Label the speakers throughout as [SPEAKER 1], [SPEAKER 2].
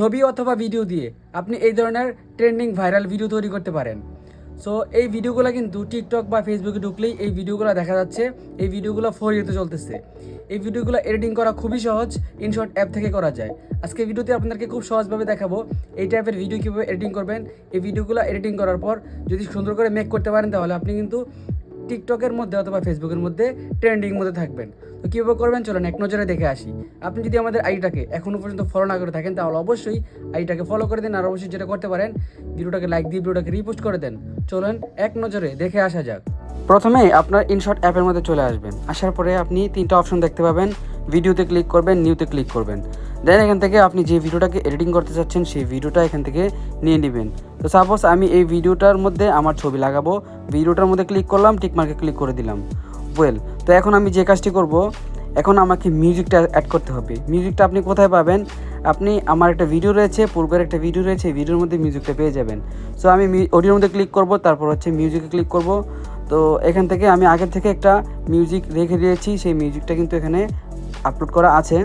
[SPEAKER 1] ছবি অথবা ভিডিও দিয়ে আপনি এই ধরনের ট্রেন্ডিং ভাইরাল ভিডিও তৈরি করতে পারেন। সো এই ভিডিওগুলো কিন্তু টিকটক বা ফেসবুকে ঢুকলেই এই ভিডিওগুলো দেখা যাচ্ছে। এই ভিডিওগুলো ফোর ইউতে চলতেছে। এই ভিডিওগুলো এডিটিং করা খুবই সহজ ইনশর্ট অ্যাপ থেকে করা যায়। আজকে ভিডিওতে আপনাদেরকে খুব সহজভাবে দেখাবো এই টাইপের ভিডিও কীভাবে এডিটিং করবেন। এই ভিডিওগুলো এডিটিং করার পর যদি সুন্দর করে মেক করতে পারেন, তাহলে আপনি কিন্তু টিকটকের মধ্যে অথবা ফেসবুকের মধ্যে ট্রেন্ডিং মধ্যে থাকবেন। তো কীভাবে করবেন? চলুন এক নজরে দেখে আসি। আপনি যদি আমাদের আইটাকে এখনও পর্যন্ত ফলো না করে থাকেন, তাহলে অবশ্যই আইটাকে ফলো করে দিন। আর অবশ্যই যেটা করতে পারেন, ভিডিওটাকে লাইক দিয়ে ভিডিওটাকে রিপোস্ট করে দেন। চলুন এক নজরে দেখে আসা যাক। প্রথমেই আপনার ইনশর্ট অ্যাপের মধ্যে চলে আসবেন। আসার পরে আপনি তিনটা অপশন দেখতে পাবেন। ভিডিওতে ক্লিক করবেন নিউতে ক্লিক করবেন। দেন এখান থেকে আপনি যে ভিডিওটাকে এডিটিং করতে চাচ্ছেন, সেই ভিডিওটা এখান থেকে নিয়ে নেবেন। তো সাপোজ আমি এই ভিডিওটার মধ্যে আমার ছবি লাগাবো ভিডিওটার মধ্যে ক্লিক করলাম টিকমার্কে ক্লিক করে দিলাম। ওয়েল তো এখন আমি যে কাজটি করব, এখন আমাকে মিউজিকটা অ্যাড করতে হবে। মিউজিকটা আপনি কোথায় পাবেন? আপনি আমার একটা ভিডিও রয়েছে, পূর্বের একটা ভিডিও রয়েছে ভিডিওর মধ্যে মিউজিকটা পেয়ে যাবেন। সো আমি অডিওর মধ্যে ক্লিক করব, তারপর হচ্ছে মিউজিকে ক্লিক করব। তো এখান থেকে আমি আগের থেকে একটা মিউজিক রেখে দিয়েছি, সেই মিউজিকটা কিন্তু এখানে আপলোড করা আছে।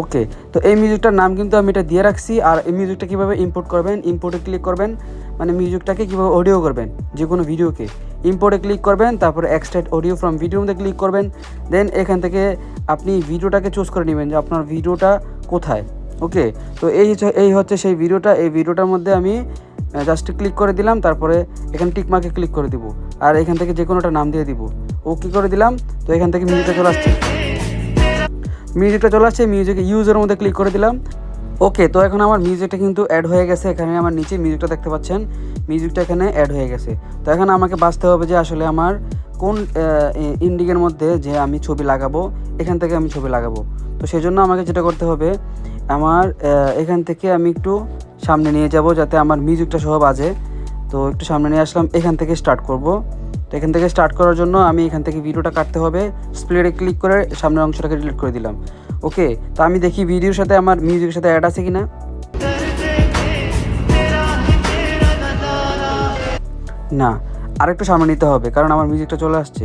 [SPEAKER 1] ওকে তো এই মিউজিকটার নাম কিন্তু আমি এটা দিয়ে রাখছি, আর এই মিউজিকটা কীভাবে ইম্পোর্ট করবেন? ইম্পোর্টে ক্লিক করবেন মানে মিউজিকটাকে কীভাবে অডিও করবেন? যে কোনো ভিডিওকে ইম্পোর্টে ক্লিক করবেন, তারপরে এক্সট্রাক্ট অডিও ফ্রম ভিডিওর মধ্যে ক্লিক করবেন দেন এখান থেকে আপনি ভিডিওটাকে চুজ করে নেবেন যে আপনার ভিডিওটা কোথায়। ওকে তো এই এই হচ্ছে সেই ভিডিওটা এই ভিডিওটার মধ্যে আমি জাস্ট ক্লিক করে দিলাম, তারপরে এখানে টিকমার্কে ক্লিক করে দিব, আর এখান থেকে যে কোনোটা নাম দিয়ে দিব। ও কী করে দিলাম, তো এখান থেকে মিউজিকটা চলে আসছে। মিউজিকটা চলে আসছে মিউজিক ইউজের মধ্যে ক্লিক করে দিলাম। ওকে তো এখন আমার মিউজিকটা কিন্তু অ্যাড হয়ে গেছে, এখানে আমার নিচে মিউজিকটা দেখতে পাচ্ছেন। মিউজিকটা এখানে অ্যাড হয়ে গেছে। তো এখন আমাকে বাঁচতে হবে যে আসলে আমার কোন ইন্ডিকের মধ্যে যে আমি ছবি লাগাবো, এখান থেকে আমি ছবি লাগাবো। তো সেই জন্য আমাকে যেটা করতে হবে, আমার এখান থেকে আমি একটু সামনে নিয়ে যাব যাতে আমার মিউজিকটা সহ বাজে। তো একটু সামনে নিয়ে আসলাম, এখান থেকে স্টার্ট করব। তো এখান থেকে স্টার্ট করার জন্য আমি এখান থেকে ভিডিওটা কাটতে হবে। স্প্লেটে ক্লিক করে সামনের অংশটাকে ডিলিট করে দিলাম। ওকে তো আমি দেখি ভিডিওর সাথে আমার মিউজিকের সাথে অ্যাড আছে কিনা। না, আরেকটু সামনে নিতে হবে, কারণ আমার মিউজিকটা চলে আসছে।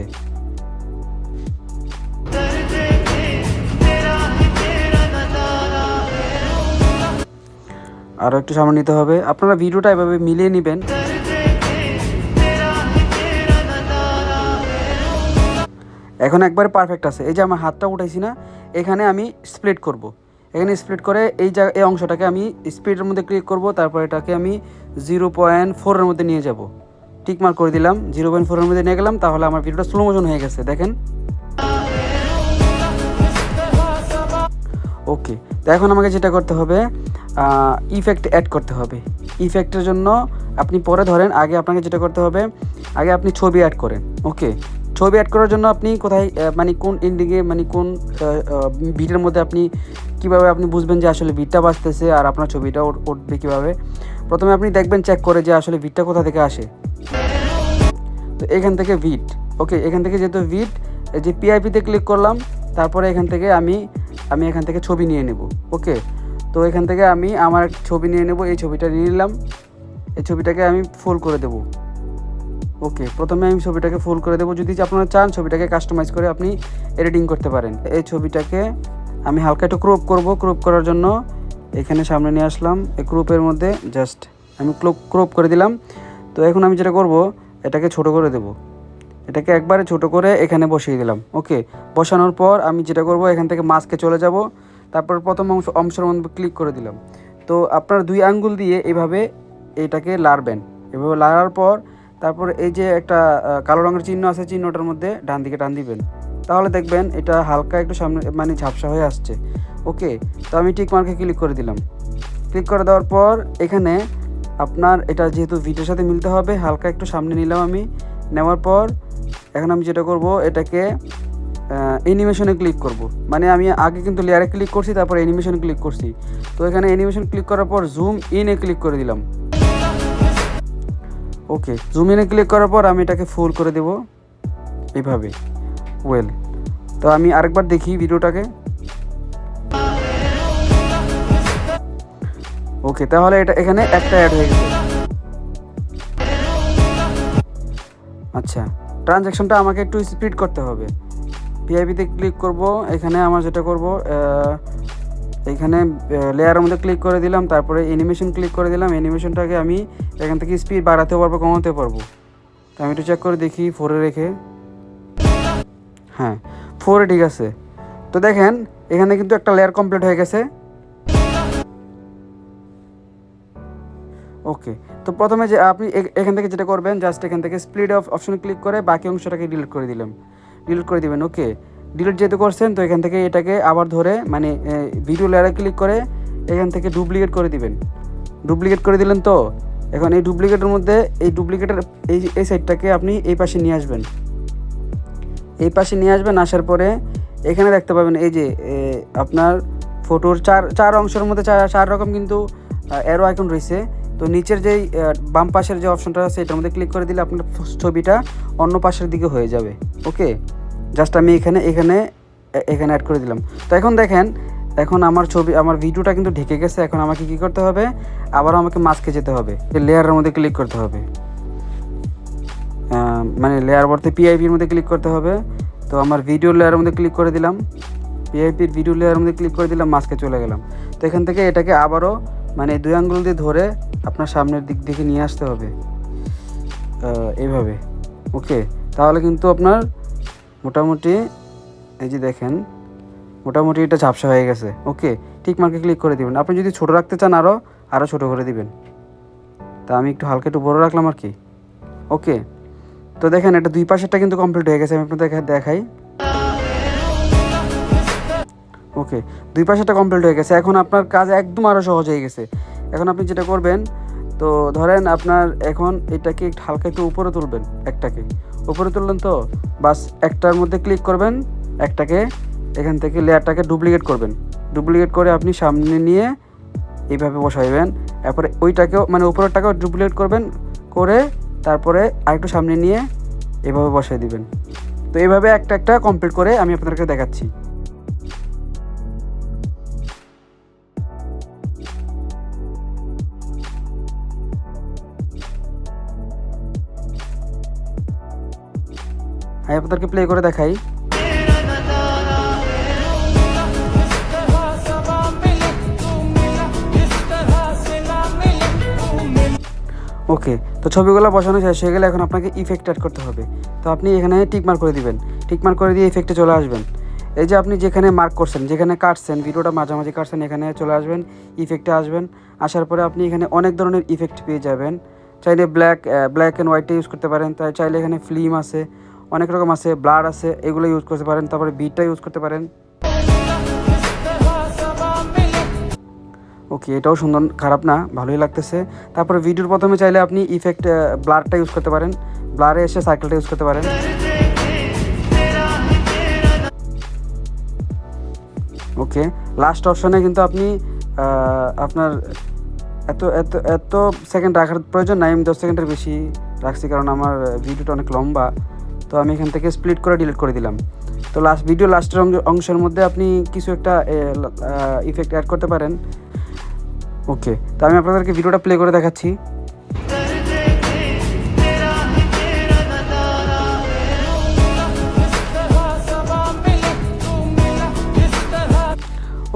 [SPEAKER 1] আরও একটু সামনে নিতে হবে। আপনারা ভিডিওটা এভাবে মিলিয়ে নেবেন। এখন একবারে পারফেক্ট আছে। এই যে আমার হাতটা উঠাইছি না, এখানে আমি স্প্লিট করব। এখানে স্প্লিট করে এই জায়গা, এই অংশটাকে আমি স্পিডের মধ্যে ক্লিক করব, তারপর এটাকে আমি জিরো পয়েন্ট ফোরের মধ্যে নিয়ে যাব। টিক মার্ক করে দিলাম জিরো পয়েন্ট ফোরের মধ্যে নিয়ে গেলাম, তাহলে আমার ভিডিওটা স্লো মোশন হয়ে গেছে, দেখেন। ওকে তো এখন আমাকে যেটা করতে হবে ইফেক্ট অ্যাড করতে হবে। ইফেক্টের জন্য আপনি পরে ধরেন, আগে আপনাকে যেটা করতে হবে, আগে আপনি ছবি অ্যাড করেন। ওকে ছবি অ্যাড করার জন্য আপনি কোথায় মানে কোন এন্ডিংয়ে মানে কোন ভিডিওর মধ্যে আপনি কীভাবে আপনি বুঝবেন যে আসলে ভিডটা বাজতেছে আর আপনার ছবিটা উঠ- উঠবে কীভাবে? প্রথমে আপনি দেখবেন চেক করে যে আসলে ভিডটা কোথা থেকে আসে। তো এখান থেকে ভিট ওকে এখান থেকে যেহেতু ভিট এই যে পিআইপিতে ক্লিক করলাম, তারপরে এখান থেকে আমি আমি এখান থেকে ছবি নিয়ে নেব ওকে তো এখান থেকে আমি আমার ছবি নিয়ে নেব, এই ছবিটা নিয়ে নিলাম, এই ছবিটাকে আমি ফুল করে দেব। ওকে, প্রথমে আমি ছবিটাকে ফুল করে দেবো। যদি আপনারা চান ছবিটাকে কাস্টমাইজ করে আপনি এডিটিং করতে পারেন। এই ছবিটাকে আমি হালকা একটু ক্রপ করব। ক্রপ করার জন্য এখানে সামনে নিয়ে আসলাম। এই ক্রপের মধ্যে জাস্ট আমি ক্রপ ক্রপ করে দিলাম। তো এখন আমি যেটা করব, এটাকে ছোট করে দেব। এটাকে একবারে ছোট করে এখানে বসিয়ে দিলাম। ওকে, বসানোর পর আমি যেটা করব, এখান থেকে মাস্কে চলে যাব। তারপর প্রথম অংশ অংশের মধ্যে ক্লিক করে দিলাম। তো আপনার দুই আঙ্গুল দিয়ে এভাবে এটাকে লাড়বেন। এভাবে লাড়ার পর তারপর এই যে একটা কালো রঙের চিহ্ন আছে চিহ্নটার মধ্যে ডান দিকে টান দিবেন। তাহলে দেখবেন এটা হালকা একটু সামনে মানে ঝাপসা হয়ে আসছে। ওকে তো আমি টিক মার্কে ক্লিক করে দিলাম। ক্লিক করে দেওয়ার পর এখানে আপনার এটা যেহেতু ভিডিওর সাথে মিলতে হবে, হালকা একটু সামনে নিলাম আমি। নেওয়ার পর এখন আমি যেটা করব, এটাকে অ্যানিমেশনে ক্লিক করব। মানে আমি আগে কিন্তু লেয়ারে ক্লিক করছি, তারপর অ্যানিমেশনে ক্লিক করছি। তো এখানে অ্যানিমেশন ক্লিক করার পর জুম ইনে ক্লিক করে দিলাম। ওকে জুম ইনে ক্লিক করার পর আমি এটাকে ফুল করে দেব। এইভাবে। ওয়েল তো আমি আরেকবার দেখি ভিডিওটাকে। ওকে তাহলে এটা এখানে একটা অ্যাড হয়ে গেছে। আচ্ছা ট্রানজ্যাকশনটা আমাকে একটু স্পিড করতে হবে। ভিআইপিতে ক্লিক করব, এখানে আমার যেটা করব এখানে লেয়ারের মধ্যে ক্লিক করে দিলাম, তারপরে অ্যানিমেশন ক্লিক করে দিলাম অ্যানিমেশনটাকে আমি এখান থেকে স্পিড বাড়াতে পারব কমাতে পারব। তো আমি একটু চেক করে দেখি ফোরে রেখে। হ্যাঁ ফোরে ঠিক আছে। তো দেখেন, এখানে কিন্তু একটা লেয়ার কমপ্লিট হয়ে গেছে। ওকে তো প্রথমে যে আপনি এখান থেকে যেটা করবেন জাস্ট এখান থেকে স্প্লিট অফ অপশনে ক্লিক করে বাকি অংশটাকে ডিলিট করে দিলাম। ডিলিট করে দিবেন ওকে ডিলিট যেহেতু করছেন, তো এখান থেকে এটাকে আবার ধরে মানে ভিডিও লেয়ারে ক্লিক করে এখান থেকে ডুপ্লিকেট করে দিবেন। ডুপ্লিকেট করে দিলেন তো? এখন এই ডুপ্লিকেটের মধ্যে, এই ডুপ্লিকেটের এই এই সাইডটাকে আপনি এই পাশে নিয়ে আসবেন। এই পাশে নিয়ে আসবেন, আসার পরে এখানে দেখতে পাবেন, এই যে আপনার ফটোর চার চার অংশের মধ্যে চার চার রকম কিন্তু অ্যারো আইকন রয়েছে। তো নিচের যেই বাম পাশের যে অপশনটা আছে, এটার মধ্যে ক্লিক করে দিলে আপনার ছবিটা অন্য পাশের দিকে হয়ে যাবে। ওকে জাস্ট আমি এখানে এখানে এখানে অ্যাড করে দিলাম। তো এখন দেখেন, এখন আমার ছবি, আমার ভিডিওটা কিন্তু ঢেকে গেছে। এখন আমাকে কি করতে হবে? আবার আমাকে মাস্কে যেতে হবে। লেয়ারের মধ্যে ক্লিক করতে হবে। মানে লেয়ার বলতে পিআইপির মধ্যে ক্লিক করতে হবে। তো আমার ভিডিও লেয়ারের মধ্যে ক্লিক করে দিলাম। পিআইপির ভিডিও লেয়ারের মধ্যে ক্লিক করে দিলাম মাস্কে চলে গেলাম। তো এখান থেকে এটাকে আবারও মানে দুই আঙ্গুল দিয়ে ধরে আপনার সামনের দিক দিকে নিয়ে আসতে হবে। এইভাবে। ওকে তাহলে কিন্তু আপনার মোটামুটি, এই যে দেখেন, মোটামুটি এটা ঝাপসা হয়ে গেছে। ওকে ঠিক মার্কে ক্লিক করে দিবেন। আপনি যদি ছোটো রাখতে চান আরও আরও ছোটো করে দিবেন। তা আমি একটু হালকা একটু বড়ো রাখলাম আর কি। ওকে, তো দেখেন, এটা দুই পাশেরটা কিন্তু কমপ্লিট হয়ে গেছে, আমি আপনাদের দেখা- দেখাই। ওকে, দুই পাশেরটা কমপ্লিট হয়ে গেছে। এখন আপনার কাজ একদম আরও সহজ হয়ে গেছে। এখন আপনি যেটা করবেন, তো ধরেন আপনার এখন এটাকে একটু হালকা একটু উপরে তুলবেন, একটাকে। উপরে তুললেন তো। বাস একটার মধ্যে ক্লিক করবেন, একটাকে, এখান থেকে লেয়ারটাকে ডুপ্লিকেট করবেন। ডুপ্লিকেট করে আপনি সামনে নিয়ে এইভাবে বসাইবেন। তারপরে ওইটাকেও মানে উপরেরটাকেও ডুপ্লিকেট করবেন, করে তারপরে আরেকটু সামনে নিয়ে এভাবে বসাই দিবেন। তো এইভাবে একটা একটা কমপ্লিট করে আমি আপনাদেরকে দেখাচ্ছি। আমি আপনাদেরকে প্লে করে দেখাই। ওকে তো ছবিগুলো বসানো শেষ হয়ে গেলে এখন আপনাকে ইফেক্ট অ্যাড করতে হবে। তো আপনি এখানে টিক মার্ক করে দিবেন। টিক মার্ক করে দিয়ে ইফেক্টে চলে আসবেন। এই যে আপনি যেখানে মার্ক করছেন, যেখানে কাটছেন, ভিডিওটা মাঝামাঝি কাটছেন, এখানে চলে আসবেন ইফেক্টে আসবেন। আসার পরে আপনি এখানে অনেক ধরনের ইফেক্ট পেয়ে যাবেন। চাইলে ব্ল্যাক ব্ল্যাক অ্যান্ড হোয়াইটটা ইউজ করতে পারেন। তাই চাইলে এখানে ফিল্ম আছে। অনেক রকম আছে ব্লার আছে, এগুলো ইউজ করতে পারেন, তারপরে বিটটা ইউজ করতে পারেন। ওকে এটাও সুন্দর, খারাপ না, ভালোই লাগতেছে। তারপরে ভিডিওর প্রথমে চাইলে আপনি ইফেক্ট ব্লারটা ইউজ করতে পারেন। ব্লারে এসে সাইকেলটা ইউজ করতে পারেন। ওকে লাস্ট অপশনে কিন্তু আপনি আপনার এত এত এত সেকেন্ড রাখার প্রয়োজন নাই, আমি দশ সেকেন্ডের বেশি রাখছি, কারণ আমার ভিডিওটা অনেক লম্বা। তো আমি এখান থেকে স্প্লিট করে ডিলিট করে দিলাম। তো লাস্ট ভিডিও লাস্টের অংশের মধ্যে আপনি কিছু একটা ইফেক্ট অ্যাড করতে পারেন। ওকে তো আমি আপনাদেরকে ভিডিওটা প্লে করে দেখাচ্ছি।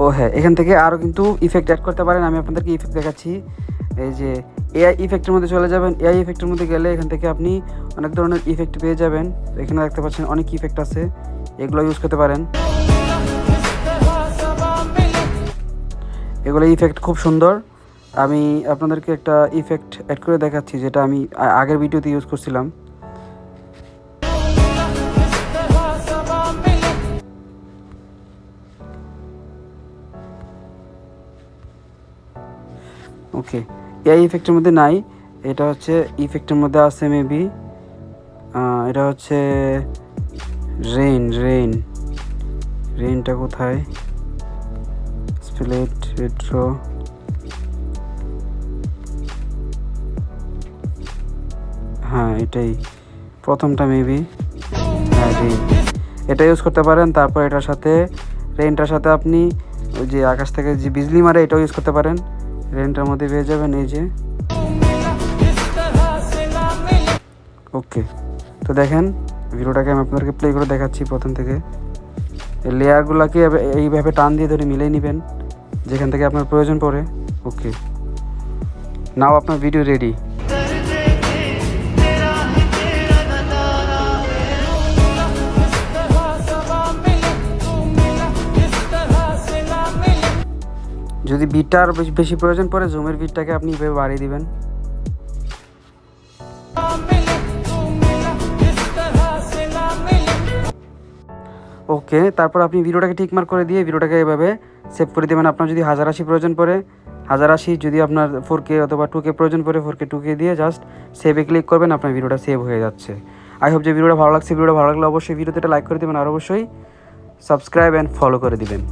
[SPEAKER 1] ও হ্যাঁ এখান থেকে আরও কিন্তু ইফেক্ট অ্যাড করতে পারেন, আমি আপনাদেরকে ইফেক্ট দেখাচ্ছি। এই যে এআই ইফেক্টের মধ্যে চলে যাবেন। এআই ইফেক্টের মধ্যে গেলে এখান থেকে আপনি অনেক ধরনের ইফেক্ট পেয়ে যাবেন। এখানে দেখতে পাচ্ছেন অনেক ইফেক্ট আছে। এগুলো ইউজ করতে পারেন। এগুলো ইফেক্ট খুব সুন্দর। আমি আপনাদেরকে একটা ইফেক্ট অ্যাড করে দেখাচ্ছি, যেটা আমি আগের ভিডিওতে ইউজ করছিলাম। ওকে। এই ইফেক্টের মধ্যে নাই, এটা হচ্ছে ইফেক্টের মধ্যে আছে মেবি এটা হচ্ছে রেইন রেইন রেইনটা কোথায়? স্প্লেট রেট্রো হ্যাঁ এটাই। প্রথমটা মেবি হ্যাঁ রেইন এটা ইউজ করতে পারেন, তারপর এটার সাথে রেইনটার সাথে আপনি ওই যে আকাশ থেকে যে বিজলি মারে, এটাও ইউজ করতে পারেন। রেন্টের মধ্যে পেয়ে যাবেন, এই যে। ওকে তো দেখেন, ভিডিওটাকে আমি আপনাদেরকে প্লে করে দেখাচ্ছি প্রথম থেকে। লেয়ারগুলোকে এইভাবে টান দিয়ে ধরে মিলিয়ে নেবেন, যেখান থেকে আপনার প্রয়োজন পড়ে। ওকে নাও আপনার ভিডিও রেডি যদি বিটটা বেশি প্রয়োজন পড়ে, জুমের বিটটাকে আপনি এভাবে বাড়িয়ে দিবেন। ওকে, তারপর আপনি ভিডিওটাকে ঠিক মার্ক করে দিয়ে ভিডিওটাকে এভাবে সেভ করে দেবেন। আপনার যদি হাজার আশি প্রয়োজন পড়ে, হাজার আশি যদি আপনার ফোর কে অথবা টু কে প্রয়োজন পড়ে ফোর কে টু কে দিয়ে জাস্ট সেভে ক্লিক করবেন, আপনার ভিডিওটা সেভ হয়ে যাচ্ছে। আই হোপ যে ভিডিওটা ভালো লাগছে। ভিডিওটা ভালো লাগলে অবশ্যই ভিডিওতে লাইক করে দেবেন, আর অবশ্যই সাবস্ক্রাইব অ্যান্ড ফলো করে দিবেন।